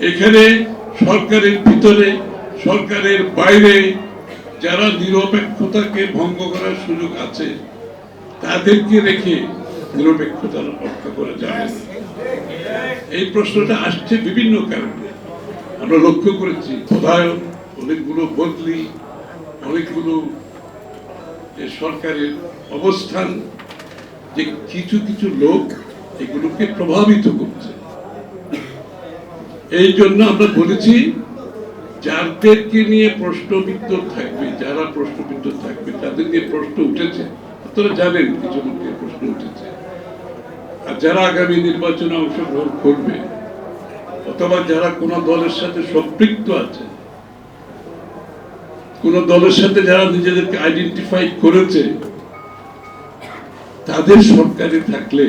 এখানে সরকারের ভিতরে, সরকারের বাইরে যারা নিরপেক্ষতাকে ভঙ্গ করার সুযোগ আছে, তাদেরকে রেখে নিরপেক্ষতা রক্ষা করা যাবে এই প্রশ্নটা আসছে বিভিন্ন কারণে। আমরা লক্ষ্য করেছি পদায়ন অনেকগুলো বদলি, অনেকগুলো সরকারের অবস্থান, যে কিছু কিছু লোক এগুলোকে প্রভাবিত করছে। এই জন্য আমরা বলেছি, যাদেরকে নিয়ে প্রশ্নবিদ্ধ থাকবে, যারা প্রশ্নবিদ্ধ থাকবে, তাদের নিয়ে প্রশ্ন উঠেছে। আপনারা জানেন কিছু লোকের প্রশ্ন উঠেছে। আর যারা আগামী নির্বাচনে অংশগ্রহণ করবে, অথবা যারা কোন দলের সাথে সম্পৃক্ত আছে, কোন দলের সাথে যারা নিজেদেরকে আইডেন্টিফাই করেছে, তাদের সরকারে থাকলে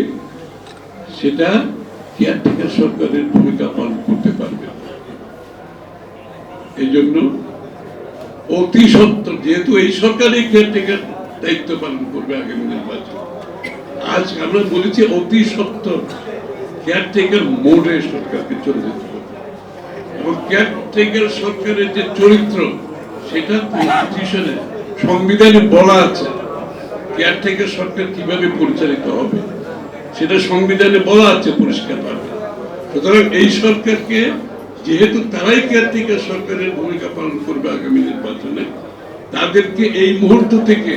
সেটা কেয়ারটেকার সরকারের ভূমিকা পালন করতে পারবে। এই জন্য অতি সত্য, যেহেতু এই সরকারই কেয়ারটেকার দায়িত্ব পালন করবে আগামী নির্বাচন। আজ আমরা বলেছি অতি সত্য কেয়ারটেকার মোডে সরকারকে চলে যেতে হবে। এবং কেয়ারটেকার সরকারের যে চরিত্র, সেটা কনস্টিটিউশনে সংবিধানে বলা আছে। কেয়ারটেকার সরকার কীভাবে পরিচালিত হবে? সেটা সংবিধানে বলা আছে পরিষ্কারভাবে সুতরাং এই সরকারকে, যেহেতু তারাই কেয়ারটেকার সরকারের ভূমিকা পালন করবে আগামী নির্বাচনে, তাদেরকে এই মুহূর্ত থেকে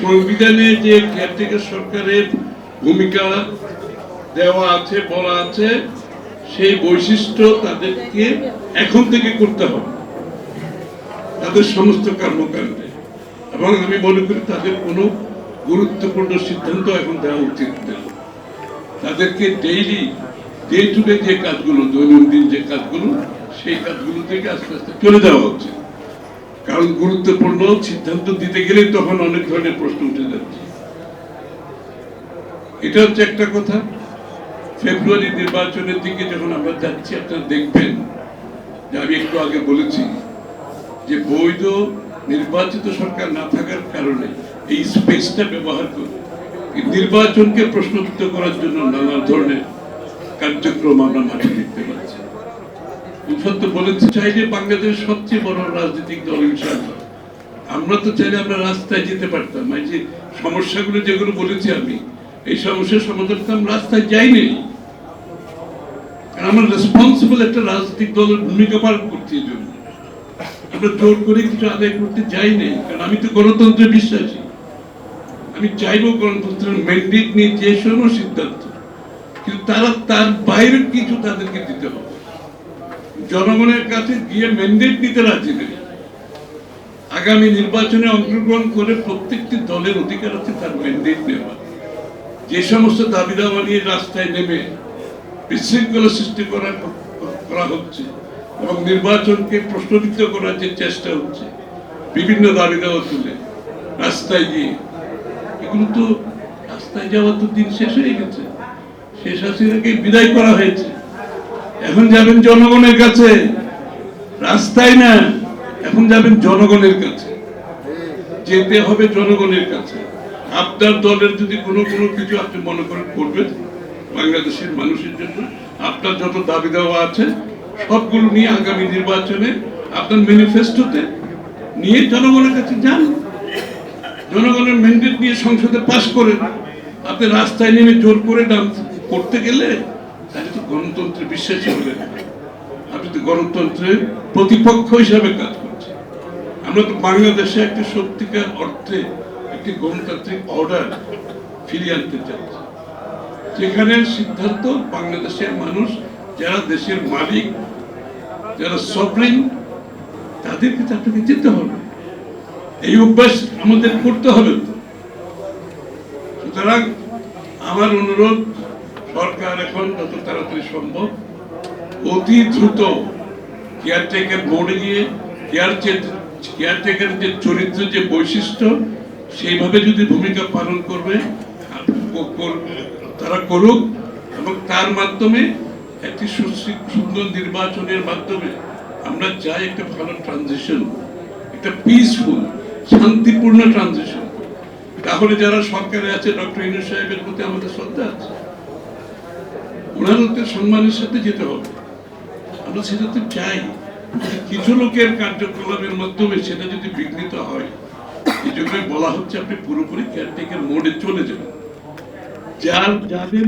সংবিধানে যে কেয়ারটেকার সরকারের ভূমিকা দেওয়া আছে, বলা আছে, সেই বৈশিষ্ট্য তাদেরকে এখন থেকে করতে হবে। তাদের সমস্ত কর্মকাণ্ডে। এবং আমি মনে করি তাদের কোনো গুরুত্বপূর্ণ সিদ্ধান্ত এখন দেওয়া উচিত না তাদেরকে ডেইলি ডে টু ডে যে কাজগুলো, দৈনন্দিন যে কাজগুলো, সেই কাজগুলো থেকে আস্তে আস্তে চলে যাওয়া উচিত কারণ গুরুত্বপূর্ণ সিদ্ধান্ত দিতে গেলে তখন অনেক ধরনের প্রশ্ন উঠে যাচ্ছে। এটা হচ্ছে একটা কথা। ফেব্রুয়ারি নির্বাচনের দিকে যখন আমরা যাচ্ছি, আপনারা দেখবেন, যে আমি একটু আগে বলেছি যে বৈধ নির্বাচিত সরকার না থাকার কারণে এই স্পেসটা ব্যবহার করে নির্বাচনকে প্রশ্নবিদ্ধ করার জন্য নানা ধরনের কার্যক্রম আমরা মাঠে দেখতে পাচ্ছি। সত্য বলেছি, চাইলে বাংলাদেশ সবচেয়ে বড় রাজনৈতিক দল ইনশাআল্লাহ। আমরা তো চাইলে আমরা রাস্তায় যেতে পারতাম। এই যে সমস্যাগুলো যেগুলো বলেছি আমি, এই সমস্যার সমাধান তো আমরা রাস্তায় যাইনি। আমরা রেসপন্সিবল একটা রাজনৈতিক দলের ভূমিকা পালন করছি জন্য। আমরা জোর করে কিছু আদায় করতে যাই নাই কারণ আমি তো গণতন্ত্রে বিশ্বাসী। আমি চাইব গণতন্ত্রের ম্যান্ডেট নিয়ে যে শোনো সিদ্ধান্ত, কিন্তু তারা তার বাইরে কিছু তাদেরকে দিতে হবে। জনগণের কাছে গিয়ে ম্যান্ডেট নিতে রাজি নেই। আগামী নির্বাচনে অংশগ্রহণ করে প্রত্যেকটি দলের অধিকার আছে তার ম্যান্ডেট নেওয়া। যে সমস্ত দাবি দাওয়া নিয়ে রাস্তায় নেমে বিশৃঙ্খলা সৃষ্টি করা করা হচ্ছে এবং নির্বাচনকে প্রশ্নবিদ্ধ করার যে চেষ্টা হচ্ছে, বিভিন্ন দাবি দেওয়া তুলে রাস্তায় গিয়ে তো রাস্তায় যাওয়ার তো দিন শেষ হয়ে গেছে। শেষ বিদায় করা হয়েছে। এখন যাবেন জনগণের কাছে। রাস্তায় না, এখন যাবেন জনগণের কাছে। যেতে হবে জনগণের কাছে। আপনার দলের যদি কোনো কোনো কিছু আপনি মনে করেন করবেন, বাংলাদেশের মানুষের জন্য, আপনার যত দাবি দেওয়া আছে, সবগুলো নিয়ে আগামী নির্বাচনে আপনার ম্যানিফেস্টোতে নিয়ে জনগণের কাছে যান। জনগণের ম্যান্ডেট নিয়ে সংসদে পাশ করেন, আপনি রাস্তায় নেমে জোর করে ডান্স করতে গেলে তাহলে তো গণতন্ত্রে বিশ্বাসী না। আপনি তো গণতন্ত্রের প্রতিপক্ষ হিসাবে কাজ করছেন। আমরা তো বাংলাদেশে একটি সত্যিকার অর্থে একটি গণতান্ত্রিক অর্ডার ফিরিয়ে আনতে চাচ্ছি যেখানে সিদ্ধান্ত, বাংলাদেশের মানুষ, যারা দেশের মালিক, যারা সফরিন তাদেরকে আপনাকে যেতে হবে। এই অভ্যাস আমাদের করতে হবে সুতরাং আমার অনুরোধ, সরকার এখন যত তাড়াতাড়ি সম্ভব অতি দ্রুত কেয়ারটেকার বোর্ডে গিয়ে কেয়ার কেয়ারটেকার যে চরিত্র, যে বৈশিষ্ট্য, সেইভাবে যদি ভূমিকা পালন করবে কর- কর- তারা করুক এবং তার মাধ্যমে একটি সুন্দর নির্বাচনের মাধ্যমে আমরা চাই একটা ভালো ট্রানজিশন একটা পিসফুল শান্তিপূর্ণ ট্রানজিশন তাহলে যারা সরকারে আছে, ডক্টর ইনু সাহেবের প্রতি আমাদের শ্রদ্ধা আছে। ওনার সম্মানের সাথে যেতে হবে। আমরা সেটা তো চাই। কিছু লোকের কার্যকলাপের মাধ্যমে সেটা যদি বিঘ্নিত হয়, এই জন্যই বলা হচ্ছে আপনি পুরোপুরি কেয়ারটেকার মোডে চলে যান। যার যাদের